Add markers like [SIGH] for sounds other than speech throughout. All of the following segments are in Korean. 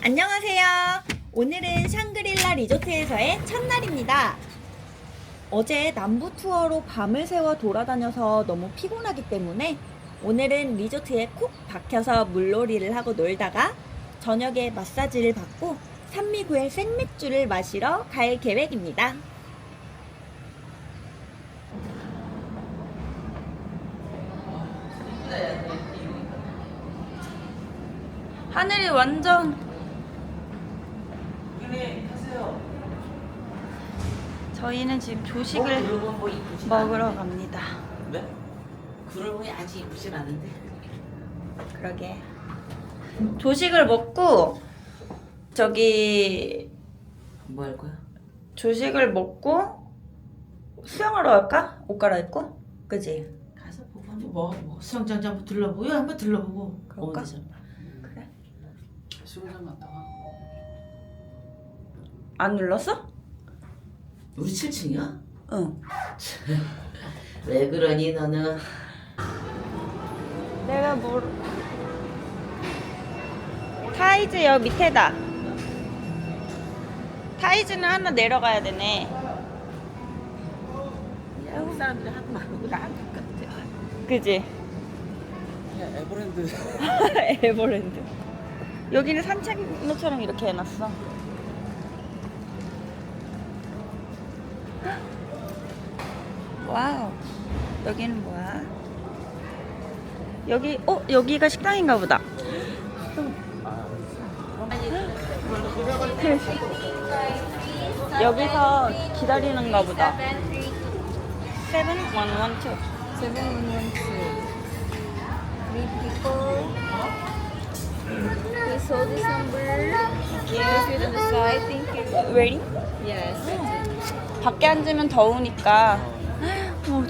안녕하세요. 오늘은 샹그릴라 리조트에서의 첫날입니다. 어제 남부 투어로 밤을 새워 돌아다녀서 너무 피곤하기 때문에 오늘은 리조트에 콕 박혀서 물놀이를 하고 놀다가 저녁에 마사지를 받고 산미구의 생맥주를 마시러 갈 계획입니다. 하늘이 완전 저희는 지금 조식을 그러면 뭐 이쁘진 먹으러 않은데. 갑니다. 왜? 그러면 아직 이쁘진 않은데. 그러게. 조식을 먹고 저기 뭐 할 거야? 조식을 먹고 수영하러 갈까? 옷 갈아입고? 그지? 가서 보고 한번 뭐, 뭐 수영장장 한번 둘러보고 한번 둘러보고 그럴까? 어디서? 그래. 수영장 갔다 와. 안 눌렀어? 우리 7층이야? 응. [LAUGHS] 왜 그러니 너는? 내가 뭘 타이즈 여 밑에다. 타이즈는 하나 내려가야 되네. 한국 사람들이 하도 말고 나한것 같아. 그지? 야 에버랜드. [LAUGHS] 에버랜드. 여기는 산책로처럼 이렇게 해놨어. 와우. 여기는 뭐야? 여기, 어? 여기가 식당인가 보다. 여기서 기다리는가 보다. 세븐 원원 투. Seven one one two. Three people. Please hold this number. Yes. Ready? Yes. 밖에 앉으면 더우니까 어,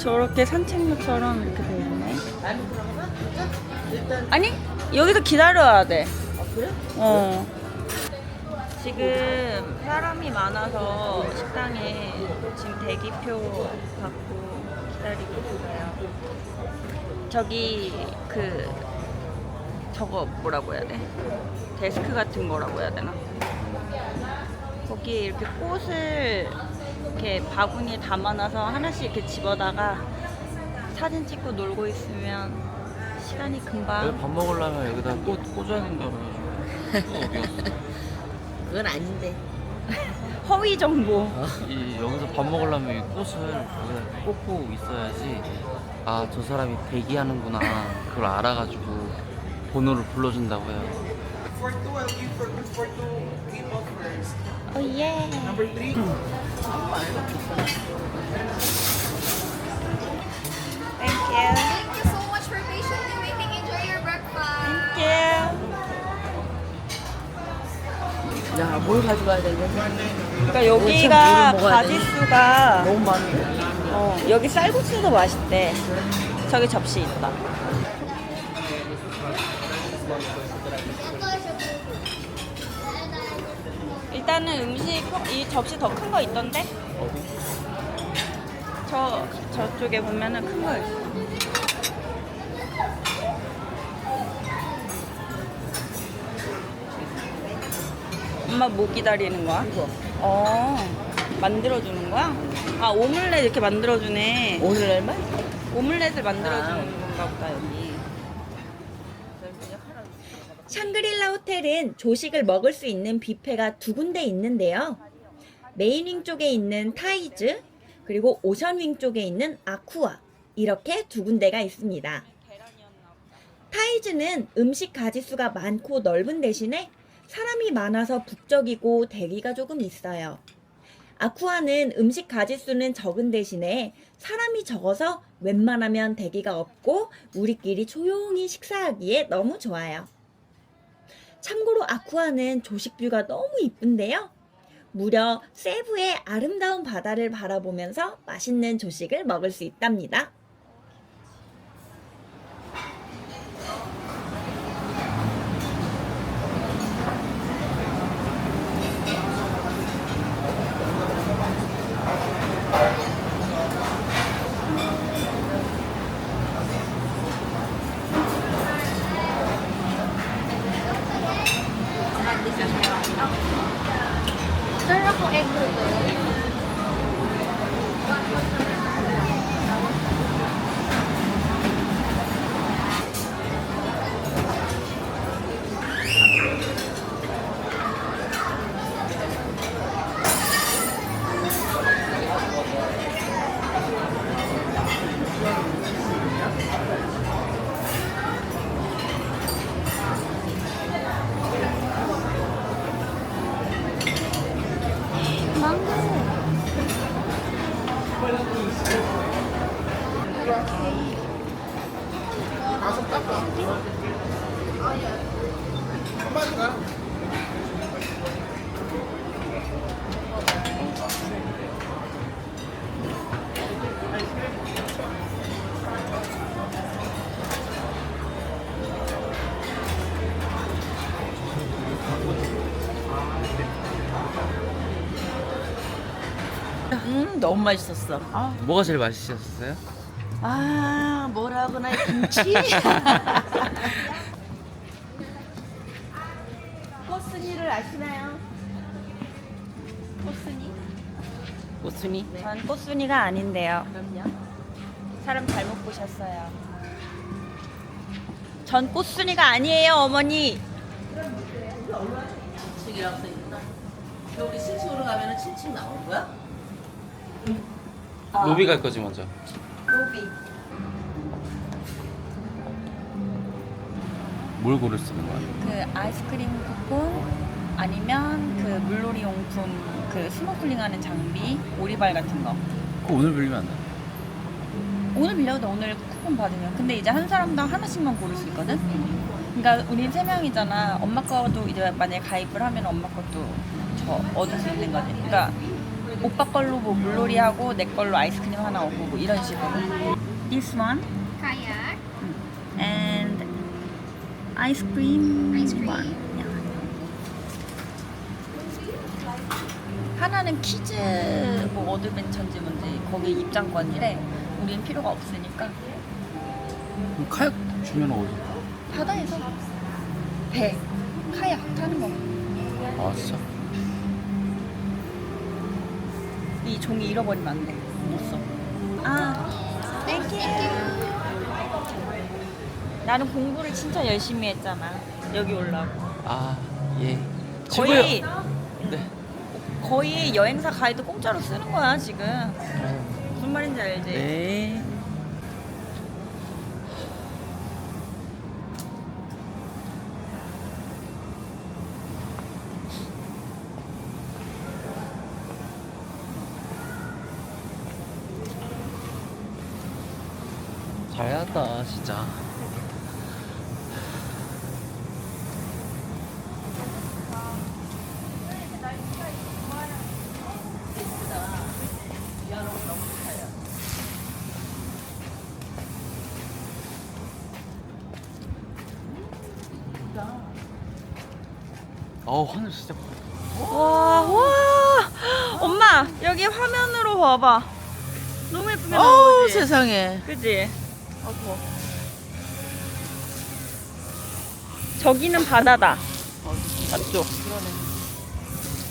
저렇게 산책로처럼 이렇게 돼 있네. 아니 여기서 기다려야 돼. 아 그래? 어. 지금 사람이 많아서 식당에 지금 대기표 받고 기다리고 있어요. 저기 그 저거 뭐라고 해야 돼? 데스크 같은 거라고 해야 되나? 거기에 이렇게 꽃을 이렇게 바구니에 담아놔서 하나씩 이렇게 집어다가 사진 찍고 놀고 있으면 시간이 여기 금방 밥 먹으려면 여기다 꽂, 꽂아야 된다고 해가지고. 그건 아닌데. [LAUGHS] 허위 정보. 이 여기서 밥 먹으려면 이 꽃을 여기다 꽂고 있어야지. 아 저 사람이 대기하는구나. 그걸 알아가지고 번호를 불러준다고 해요. 오예. Thank you. Thank you so much for patiently waiting. Enjoy your breakfast. Thank you. 야, 뭘 가져가야 되냐? 그러니까 여기가 먹어야 돼? 가지수가 너무 많은데? 어, 여기 쌀국수도 맛있대. 저기 접시 있다. 일단은 음식 이 접시 더 큰 거 있던데? 저 저쪽에 보면은 큰 거 있어. 엄마 뭐 기다리는 거야? 이거. 어, 만들어주는 거야? 아, 오믈렛 이렇게 만들어주네. 오늘 얼마? 오믈렛을 만들어주는 건가 보다, 여기. 호텔은 조식을 먹을 수 있는 뷔페가 두 군데 있는데요. 메인윙 쪽에 있는 타이즈, 그리고 오션윙 쪽에 있는 아쿠아. 이렇게 두 군데가 있습니다. 타이즈는 음식 가짓수가 많고 넓은 대신에 사람이 많아서 북적이고 대기가 조금 있어요. 아쿠아는 음식 가짓수는 적은 대신에 사람이 적어서 웬만하면 대기가 없고 우리끼리 조용히 식사하기에 너무 좋아요. 참고로 아쿠아는 조식뷰가 너무 이쁜데요. 무려 세부의 아름다운 바다를 바라보면서 맛있는 조식을 먹을 수 있답니다. 음 너무 맛있었어. 아, 뭐가 제일 맛있었어요? 아 뭐라고나 김치. [LAUGHS] 꽃순이를 아시나요? 꽃순이? 꽃순이? 전 꽃순이가 아닌데요. 그럼요. 사람 잘못 보셨어요. 전 꽃순이가 아니에요, 어머니. 친척이라고 써있구나. 우리 친척으로 가면은 친척 나오는 거야? 로비 갈 거지 먼저. 로비. 뭘 고를 쓰는 거야? 그 아이스크림 쿠폰 아니면 그 물놀이 용품 그 스노클링 하는 장비, 오리발 같은 거. 그거 오늘 빌리면 안 돼? 오늘 빌려도 돼, 오늘 쿠폰 받으면. 근데 이제 한 사람당 하나씩만 고를 수 있거든? 그러니까 우린 세 명이잖아. 엄마 거도 이제 만약에 가입을 하면 엄마 것도 저 얻을 수 있는 거지. 그러니까 오빠 걸로 뭐 물놀이 하고 내 걸로 아이스크림 하나 오고 뭐 이런 식으로. This one Kayak. and ice cream. Ice cream. one. Yeah. 하나는 키즈 뭐 어드벤처인지 뭔지 거기 입장권이래. 우린 필요가 없으니까 그럼 카약 주면 어디? 바다에서 배 카약 타는 거. 아 진짜? 이 종이 잃어버리면 안 돼. 못 써. 아, 땡큐. 나는 공부를 진짜 열심히 했잖아. 여기 올라고. 아 예. 거의 친구요. 네. 거의 여행사 가이드 공짜로 쓰는 거야 지금. 무슨 말인지 알지? 네. 잘해놨다 진짜. 어우 하늘 진짜 와, 와, 엄마 여기 화면으로 봐봐. 너무 예쁘게 어우 나오지. 세상에. 그지? 어구. 저기는 바다다. 맞죠?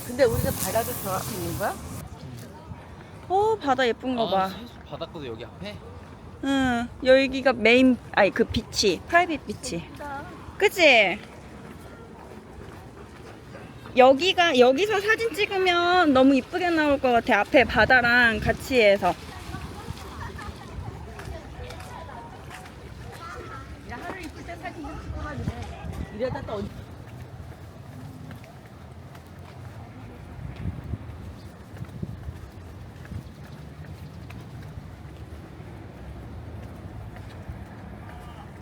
근데 우리가 바다도 들어가고 있는 거야? 오, 바다 예쁜 거 봐. 아, 바닷가도 여기 앞에? 응, 여기가 메인, 아니 그 비치, 프라이빗 비치. 그치? 여기가 여기서 사진 찍으면 너무 이쁘게 나올 것 같아. 앞에 바다랑 같이 해서.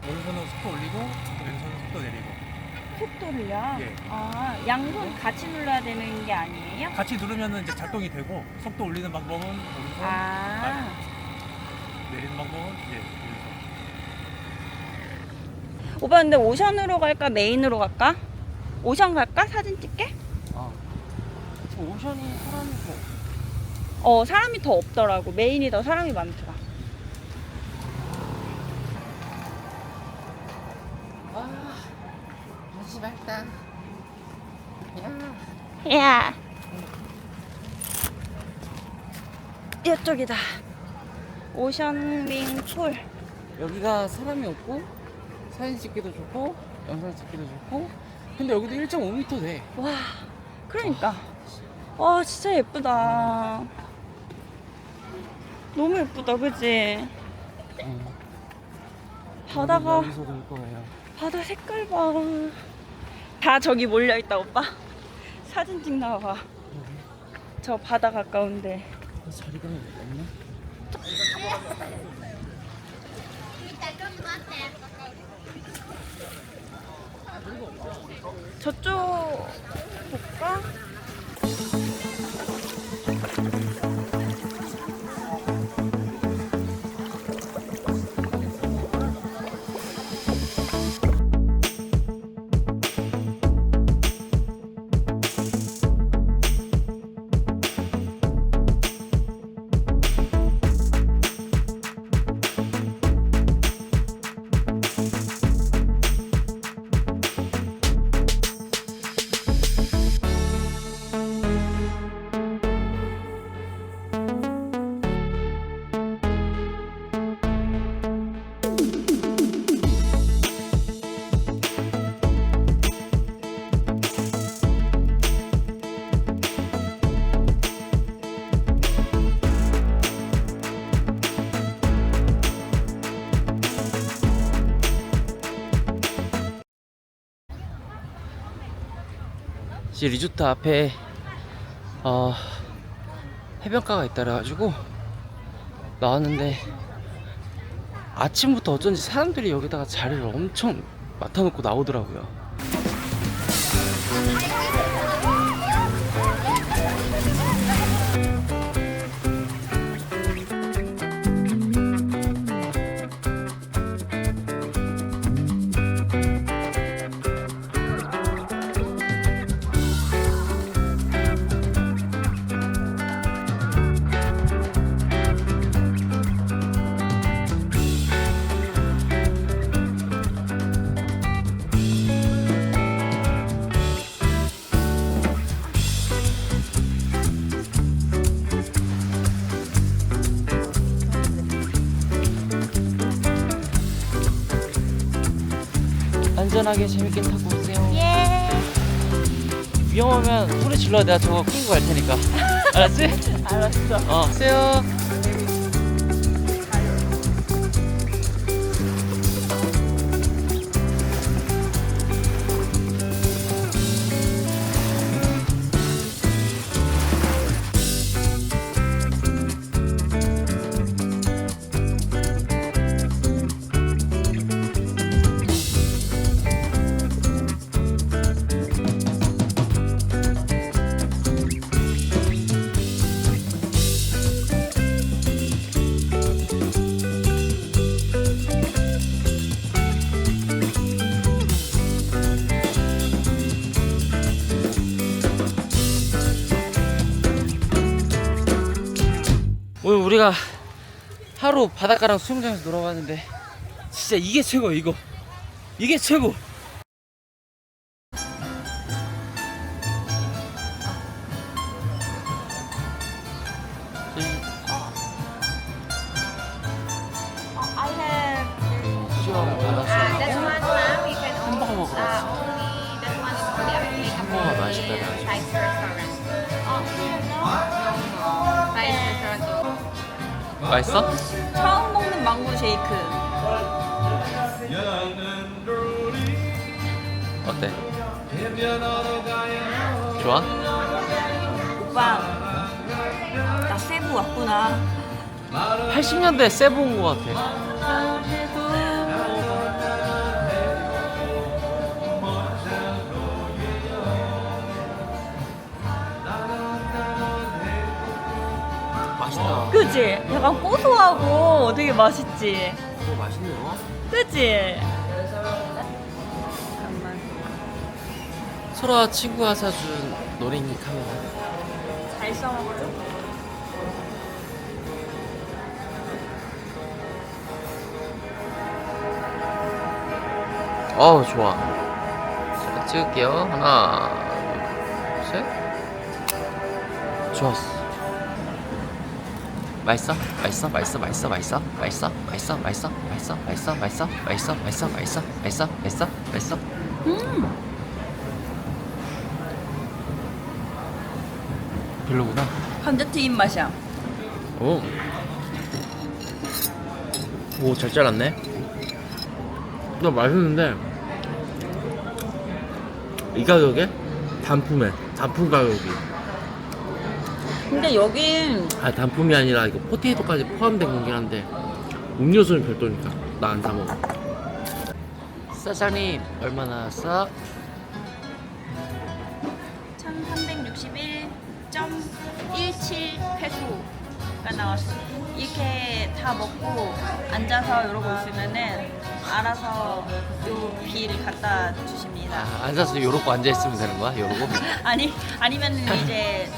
오른손은 속도 올리고 왼손은 속도 내리고 속도를요? 예. 아, 양손 같이 눌러야 되는 게 아니에요? 같이 누르면 이제 작동이 되고 속도 올리는 방법은 오른손 아, 내리는 방법은 예 왼손 오빠 근데 오션으로 갈까 메인으로 갈까? 오션 갈까? 사진 찍게? 아 오션이 사람이 뭐어 사람이 더 없더라고 메인이 더 사람이 많더라 야. 이쪽이다. 오션링 폴 여기가 사람이 없고 사진 찍기도 좋고 영상 찍기도 좋고 근데 여기도 1.5m 돼. 와 그러니까. 와 진짜. 예쁘다. 너무 예쁘다 그지 어. 바다가 여기서 놀 거예요. 바다 색깔 봐 다 저기 몰려 있다 오빠 사진 찍나 봐 저 바다 가까운데 아, 자리가 없나? 저쪽 볼까? 이제 리조트 앞에 어, 해변가가 있다 그래가지고 나왔는데 아침부터 어쩐지 사람들이 여기다가 자리를 엄청 맡아놓고 나오더라고요. 안전하게 재밌게 타고 오세요. 예 위험하면 소리 질러 내가 저거 끌고 갈 테니까. 알았지? [LAUGHS] 알았어 어. 오세요. 하루 바닷가랑 수영장에서 놀아봤는데 진짜 이게 최고 이거. 이게 최고 80년대 세부 온것 같아. 맛있다. 그치? 약간 고소하고 되게 맛있지? 그거 맛있네요. 그치? 설아 친구가 사준 노랭이 카메라. 잘 써먹어 어우 좋아. 자 찍을게요. 하나, 둘, 셋. 좋았어. 맛있어? 맛있어? 맛있어? 맛있어? 맛있어? 맛있어? 맛있어? 맛있어? 맛있어? 맛있어? 맛있어? 맛있어? 맛있어? 맛있어? 맛있어? 맛있어? 맛있어? 별로구나. 감자튀김 맛이야 오. 오, 잘 잘랐네. 나 맛있는데 이 가격에 단품에 단품 가격이 근데 여긴 아 단품이 아니라 이거 포테이토까지 포함된 거긴 한데 음료수는 별도니까 나 안 사 먹어. 사장님 얼마 나왔어? 1361.17 페소가 나왔어. 이렇게 다 먹고 앉아서 이러고 있으면은 알아서 요 비를 갖다 주십니 다. 아, 앉아서 요러고 앉아 있으면 되는 거야? 요러고? [LAUGHS] 아니 아니면 이제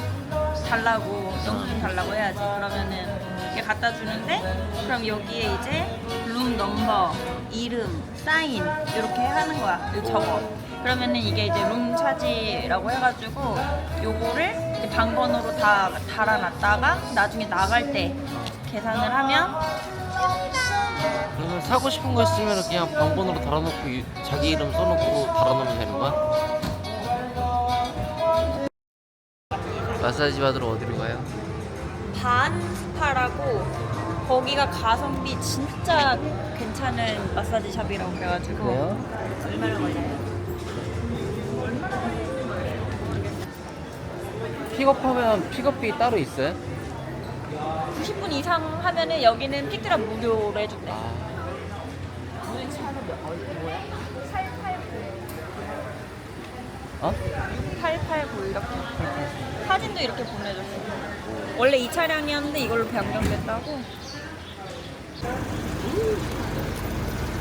달라고 영수증 달라고 해야지. 그러면은 이렇게 갖다 주는데 그럼 여기에 이제 룸 넘버, 이름, 사인 이렇게 하는 거야. 이거 적어. 그러면은 이게 이제 룸 차지라고 해가지고 요거를 이제 방번호로 다 달아놨다가 나중에 나갈 때 계산을 하면 사고 싶은 거 있으면 그냥 방번호로 달아놓고 이- 자기 이름 써놓고 달아놓으면 되는 거야? 마사지 받으러 어디로 가요? 반 스파라고 거기가 가성비 진짜 괜찮은 마사지 샵이라고 그래가지고 얼마나 걸려요? 픽업하면 픽업비 따로 있어요? 90분 이상 하면은 여기는 픽드랍 무료로 해준대. 아, 어? 889 이렇게. 사진도 이렇게 보내줬어. 원래 이 차량이었는데 이걸로 변경됐다고.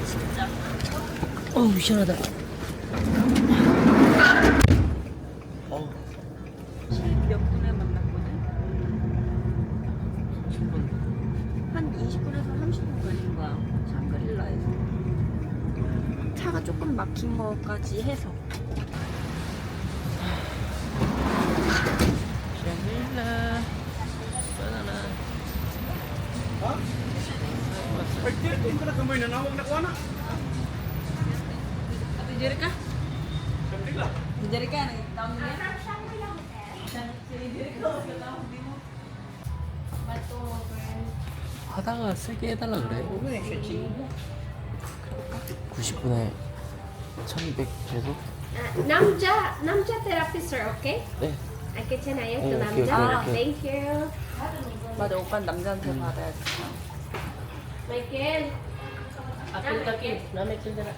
진짜. 어우 시원하다. 어, 몇 분에 만났거든? 한 20분에서 30분 걸린 거야. 샹그릴라에서. 차가 조금 막힌 거까지 해서. 세게 해달라 그래. 5분에 쉬지. 90분에 1200 계속. 남자 남자 테라피스 오케이? 네. 아, 알겠잖아요 그 네, 오케이, 오케이, thank you. 맞아 오빠 남자한테 음. 받아야지. 마이클. 아프리카 게 남의 친구라.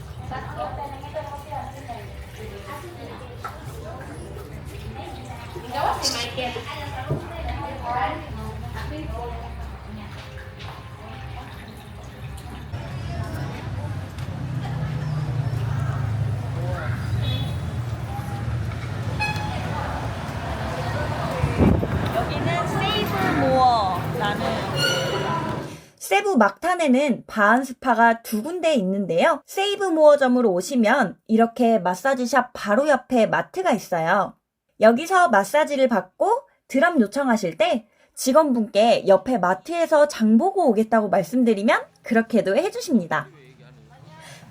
세부 막탄에는 바한 스파가 두 군데 있는데요. 세이브 모어점으로 오시면 이렇게 마사지샵 바로 옆에 마트가 있어요. 여기서 마사지를 받고 드럼 요청하실 때 직원분께 옆에 마트에서 장 보고 오겠다고 말씀드리면 그렇게도 해주십니다.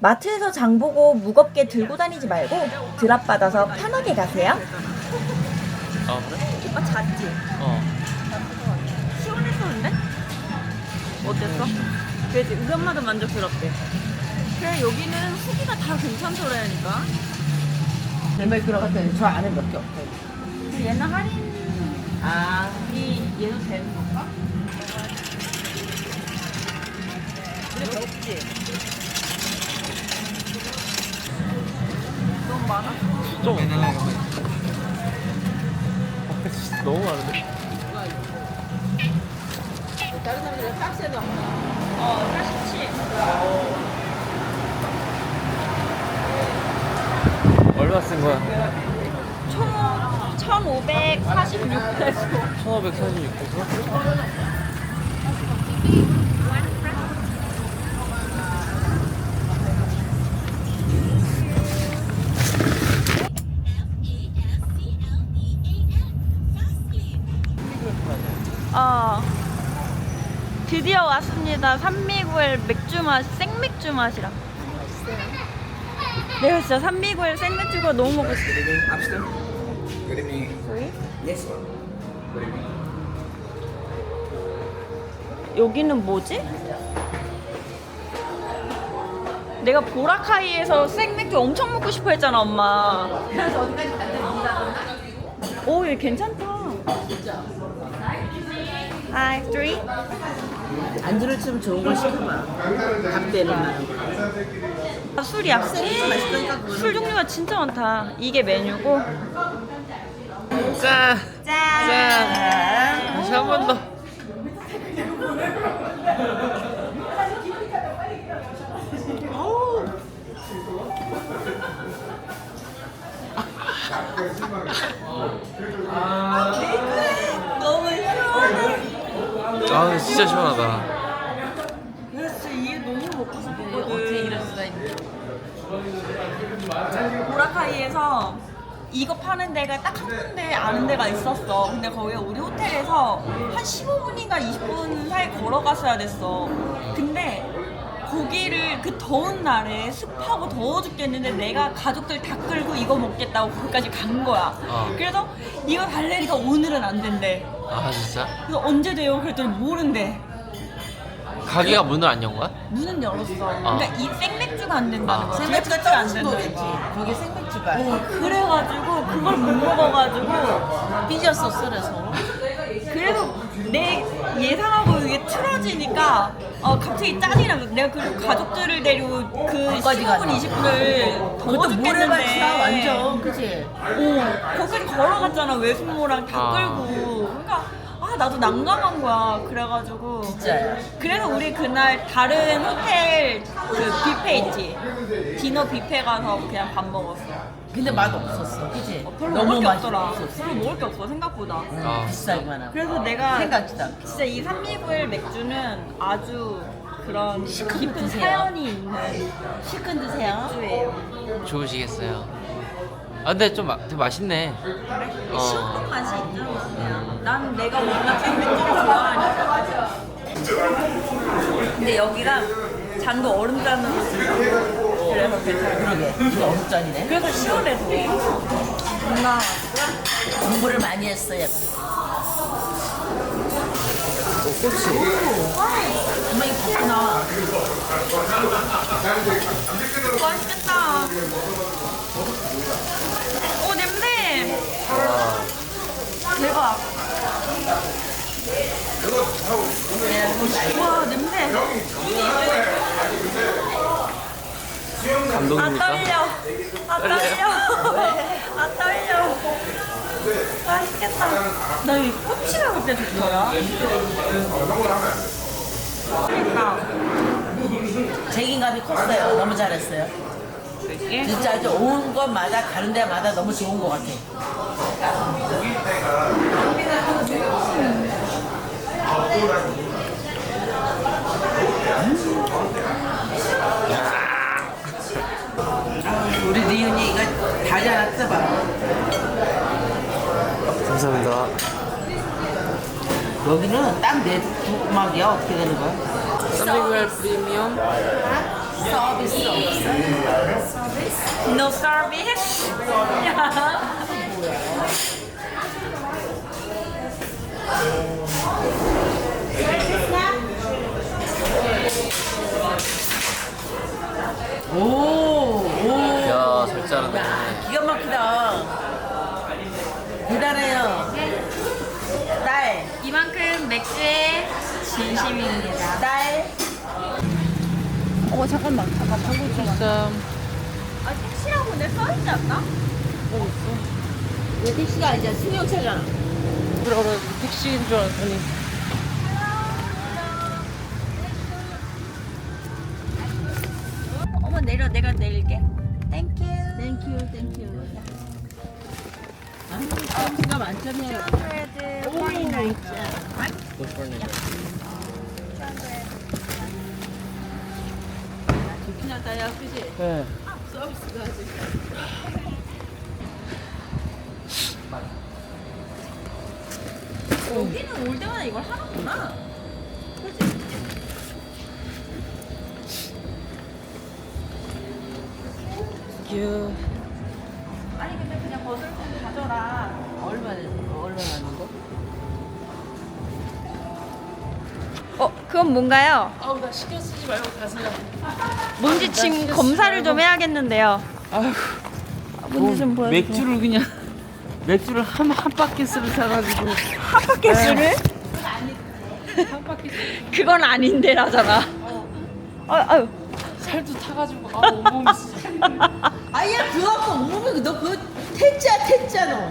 마트에서 장 보고 무겁게 들고 다니지 말고 드랍 받아서 편하게 가세요. 아 그래? 오빠 잤지? 어. 어땠어? 그래지 의견마다 만족스럽대. 그래 여기는 후기가 다 괜찮더라니까. 헬멧 들어갔더니 저 안에 몇 개 없대. 얘는 할인이 아, 얘도 되는 건가? 이거 없지. 너무 많아? 좀 많아. 진짜 너무 많은데? 다른 사람들은 박스에 넣어. 어 87. 얼마 쓴 거야? 총 1546페소 1546페소? 왔습니다 산미구엘 맥주 맛 생맥주 맛이랑 내가 진짜 산미구엘 생맥주가 너무 먹고 싶어. 여기는 뭐지? 내가 보라카이에서 생맥주 엄청 먹고 싶어 했잖아 엄마. 그래서 어디까지 갔는데 오 괜찮다. 하이 쓰리 안주를 좀 좋은 걸 시켜봐. 밥 되는 만한 거. 아, 술이야 술 종류가 진짜 많다 이게 메뉴고 짠! 짠 짠! 다시 한 번 더. 너무 시원해 아, 진짜 시원하다. 그래서 이게 너무 먹고 싶었거든. 어떻게 이럴 수가 있는 보라카이에서 이거 파는 데가 딱 한 군데 아는 데가 있었어. 근데 거기가 우리 호텔에서 한 15분인가 20분 사이 걸어갔어야 됐어. 근데 거기를 그 더운 날에 습하고 더워 죽겠는데 내가 가족들 다 끌고 이거 먹겠다고 거기까지 간 거야. 어. 그래서 이거 달래니까 오늘은 안 된대 아, 진짜? 그래서 언제 돼요? 그랬더니 모른대 가게가 문을 안 연 거야? 문은 열었어. 그러니까 이 생맥주가 안 된다는 아. 거야. 생맥주가 생맥주가 안 거겠지. 거야. 거기 생맥주가. 어, 그래가지고 그걸 못 먹어가지고 삐졌어, 썰어서. 그래서 내 예상하고 이게 틀어지니까 어, 갑자기 짜증이 나. 내가 그 가족들을 데리고 그 거기까지 15분, 가나? 20분을 더워 그것도 죽겠는데 모래밭이야, 완전. 그치? 어, 거기까지 걸어갔잖아 외숙모랑 다 아. 끌고 그러니까 아 나도 난감한 거야 그래가지고 진짜야. 그래서 우리 그날 다른 호텔 그 뷔페 있지 디너 뷔페 가서 그냥 밥 먹었어 근데 맛 없었어, 그치? 별로 너무 먹을 게 맛이 없더라 없었어. 별로 먹을 게 없어 생각보다 아. 비싸기만 하고. 그래서 내가 생각지도 않게. 진짜 이 산미구엘 맥주는 아주 그런 깊은 드세요. 사연이 있는 실컷 드세요. 맥주예요 좋으시겠어요. 아, 근데 좀 마, 되게 맛있네. 어. 시원한 맛이 있잖아 난 내가 워낙 생맥주를 좋아하니까 근데 여기가 잔도 얼음 잔으로 주고 그래서 괜찮아 그러게. 어묵 잔이네. 그래서 시원해서 뭔가 공부를 많이 했어요. 꽃이. 엄마 이거 봤구나. 맛있겠다 오 냄새. 대박. 와 냄새. 아 감동입니까? 떨려. 아 떨려. 아 떨려. 맛있겠다. 나이 꼬치가 그때 좋더라 맛있겠다 책임감이 컸어요. 너무 잘했어요. 이게 진짜 아주 온 것마다 가는 데마다 너무 좋은 것 같아. 아, 우리 리은이가 다 잘했어 봐. 감사합니다. 여기는 딱내 두막이야 어떻게 되는 거야? 쌈미구엘 프리미엄 서비스 no service 오, 오. 야, 잘. 잘하네. 야, 기가 막히다. 대단해요. 딸, 이만큼 맥주의 진심입니다. 딸. 어 잠깐만 잠깐 보고 좀. 택시라고 내 써있지 않나? 내 택시가 아니잖아. 승용차잖아. 그래 그래 택시인 줄 알았더니 어머 내려 내가 내릴게. 땡큐. 땡큐, 땡큐. 아, 커피가 만점이에요. 브레드 파인 좋긴 하다, 야, 그지? 네. 여기는 올 때마다 이걸 하는구나. 큐. 아니 근데 그냥 좀 가져라. 얼마나, 얼마나 하는 거? 어 그건 뭔가요? 아우, 나 신경 쓰지 말고 가세요. 뭔지 지금 검사를 좀 해야겠는데요. 아휴. 뭔지 좀 보여주세요. 맥주를 그냥 맥주를 한 한 바켓을 사가지고 한 바켓을? 그건 아닌데라잖아. 아, 아유. 살도 타가지고 아 온몸이. 아야, 그거 갖고 몸이, 너 그거 태짜, 태짜, 너.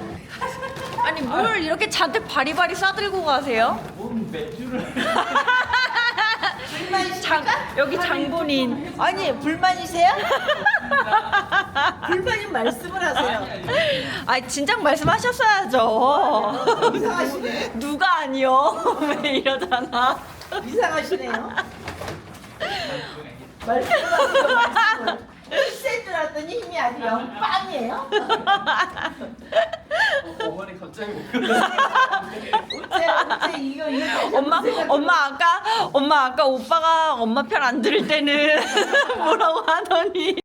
아니 뭘 이렇게 잔뜩 바리바리 싸들고 가세요? 뭔 맥주를. [LAUGHS] 장, 여기 장본인. 아니, 불만이세요? [LAUGHS] 불만인 말씀을 하세요. 아 진작 말씀하셨어야죠. 이상하시네. 누가 아니요? [LAUGHS] 왜 이러잖아. 이상하시네요. [LAUGHS] 말씀을 하세요, 말씀을. 센 줄 알았더니 힘이 아주 영 빵이에요. 어머니 갑자기 어째, 이거, 이거. 엄마 엄마 아까 엄마 아까 오빠가 엄마 편 안 들을 때는 [LAUGHS] 뭐라고 하더니